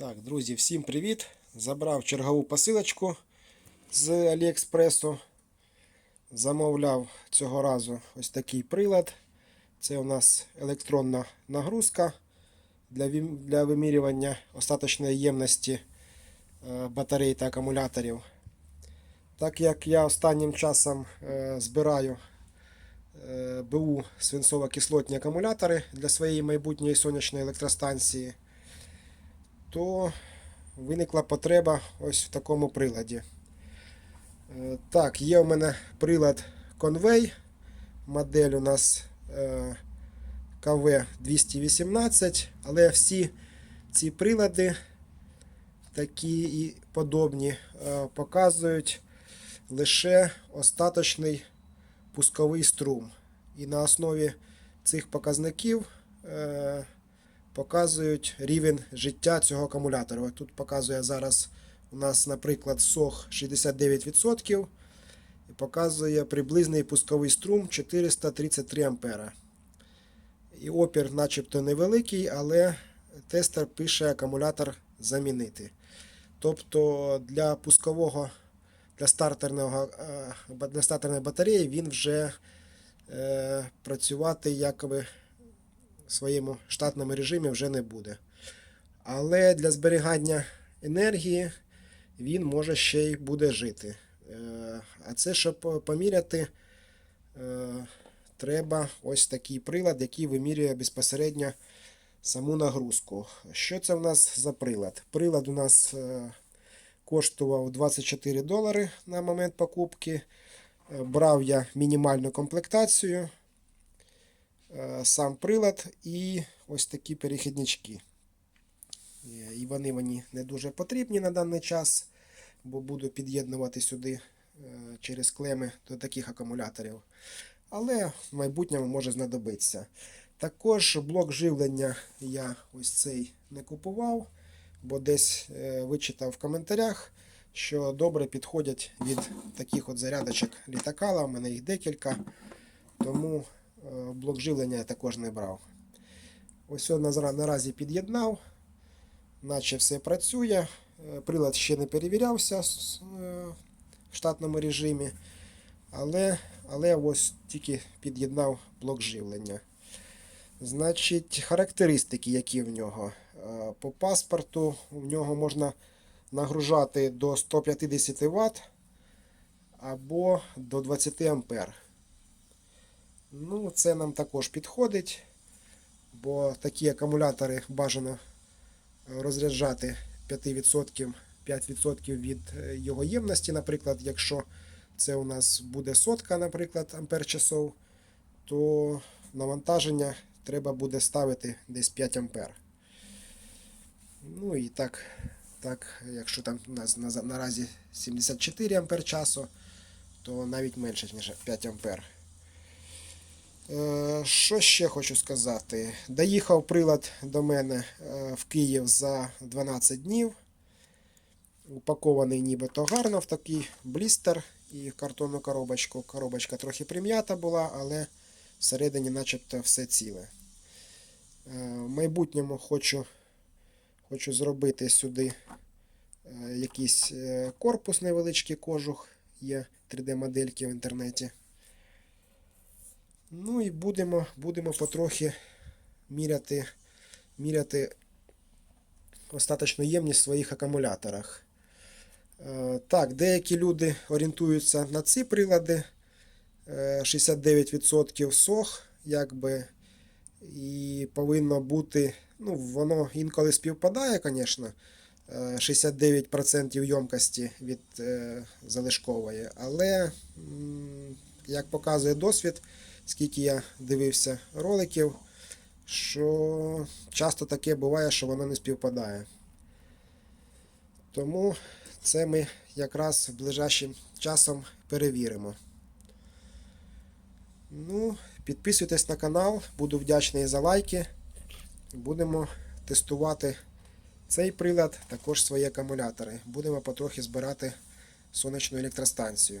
Так, друзі, всім привіт! Забрав чергову посилочку з Аліекспресу. Замовляв цього разу ось такий прилад. Це у нас електронна нагрузка для, для вимірювання остаточної ємності е, батарей та акумуляторів. Так як я останнім часом е, збираю е, БУ свинцово-кислотні акумулятори для своєї майбутньої сонячної електростанції, то виникла потреба ось в такому приладі. Е, Так, є у мене прилад Convey. Модель у нас е, КВ-218, але всі ці прилади, такі і подобні, е, показують лише остаточний пусковий струм. І на основі цих показників показують рівень життя цього акумулятора. Ось Тут показує зараз у нас, наприклад, сох 69% і показує приблизний пусковий струм 433 ампера. І опір начебто невеликий, але тестер пише акумулятор замінити. Тобто для пускового, для стартерного, е, для стартерної батареї він вже е, працювати якби в своєму штатному режимі вже не буде. Але для зберігання енергії він може ще й буде жити. Е, А це, щоб поміряти, е, треба ось такий прилад, який вимірює безпосередньо саму нагрузку. Що це в нас за прилад? Прилад у нас е, коштував 24 долари на момент покупки. Брав я мінімальну комплектацію, сам прилад і ось такі перехіднички. Е, І вони мені не дуже потрібні на даний час, бо буду під'єднувати сюди е, через клеми до таких акумуляторів. Але в майбутньому може знадобитися. Також блок живлення я ось цей не купував, бо десь е, вичитав в коментарях, що добре підходять від таких от зарядочок літакала. У мене їх декілька, тому е, блок живлення я також не брав. Ось он наразі під'єднав, наче все працює. Е, Прилад ще не перевірявся е, в штатному режимі, але, але ось тільки під'єднав блок живлення. Значить, характеристики, які в нього. Е, По паспорту в нього можна нагружати до 150 Вт або до 20 Ампер. Ну, це нам також підходить, бо такі акумулятори бажано розряджати 5%, 5% від е, його ємності. Наприклад, якщо це у нас буде сотка, наприклад, ампер часов, то навантаження треба буде ставити десь 5 ампер. Ну і так, так якщо там у нас наразі 74 ампер часу, то навіть менше, ніж 5 ампер. Е, Що ще хочу сказати? Доїхав прилад до мене е, в Київ за 12 днів. Упакований нібито гарно в такий блістер і картонну коробочку. Коробочка трохи прим'ята була, але всередині начебто все ціле. Е, В майбутньому хочу, хочу зробити сюди якийсь корпус невеличкий кожух. Є 3D-модельки в інтернеті. Ну і будемо, будемо потрохи міряти, міряти остаточну ємність в своїх акумуляторах. Е, Так, деякі люди орієнтуються на ці прилади. Е, 69% сох, якби. І повинно бути, ну, воно інколи співпадає, звісно. 69% ємкості від е, залишкової. Але, як показує досвід, скільки я дивився роликів, що часто таке буває, що воно не співпадає. Тому це ми якраз ближайшим часом перевіримо. Ну, підписуйтесь на канал, буду вдячний за лайки. Будемо тестувати цей прилад, також свої акумулятори. Будемо потрохи збирати сонячну електростанцію.